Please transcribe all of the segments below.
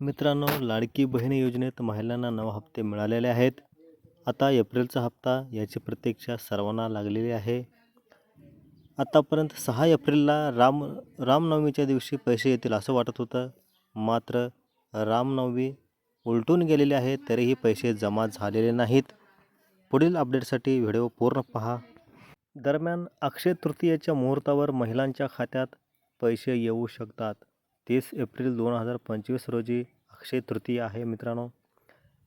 मित्रांनो लाडकी बहीण योजनेत महिलांना नऊ हप्ते मिळालेले आहेत. आता एप्रिलचा हप्ता याची प्रतीक्षा सर्वांना लागलेली आहे. आतापर्यंत सहा एप्रिलला राम रामनवमीच्या दिवशी पैसे येतील असं वाटत होतं. मात्र रामनवमी उलटून गेलेली आहे तरीही पैसे जमा झालेले नाहीत. पुढील अपडेटसाठी व्हिडिओ पूर्ण पहा. दरम्यान अक्षय तृतीयेच्या मुहूर्तावर महिलांच्या खात्यात पैसे येऊ शकतात. तीस एप्रिल दोन हजार पंचवीस रोजी अक्षय तृतीया आहे मित्रांनो.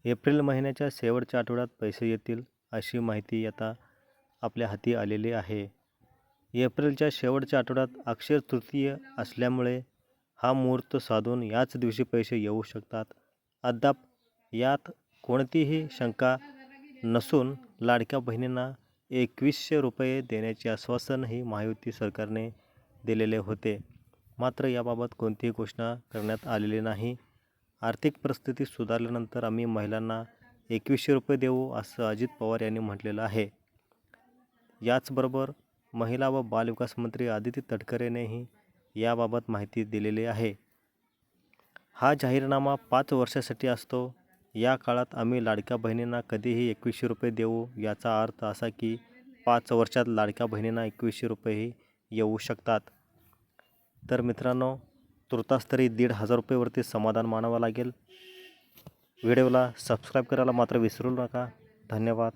एप्रिल महिन्याच्या शेवटच्या आठवड्यात पैसे येतील अशी माहिती आता आपल्या हाती आलेली आहे. एप्रिलच्या शेवटच्या आठवड्यात अक्षय तृतीय असल्यामुळे हा मुहूर्त साधून याच दिवशी पैसे येऊ शकतात. अद्याप यात कोणतीही शंका नसून लाडक्या बहिणींना एकवीसशे रुपये देण्याचे आश्वासनही महायुती सरकारने दिलेले होते. मात्र याबाबत कोणतीही घोषणा करण्यात आलेली नाही. आर्थिक परिस्थिती सुधारल्यानंतर आम्ही महिलांना एकवीसशे रुपये देऊ असं अजित पवार यांनी म्हटलेलं आहे. याचबरोबर महिला व बालविकास मंत्री आदिती तटकरेनेही याबाबत माहिती दिलेली आहे. हा जाहीरनामा पाच वर्षासाठी असतो. या काळात आम्ही लाडक्या बहिणींना कधीही एकवीसशे रुपये देऊ याचा अर्थ असा की पाच वर्षात लाडक्या बहिणींना एकवीसशे रुपयेही येऊ शकतात. तर मित्रांनो तुर्तास तरी दीड हजार रुपयेवरती समाधान मानावं लागेल. व्हिडिओला सबस्क्राईब करायला मात्र विसरू नका. धन्यवाद.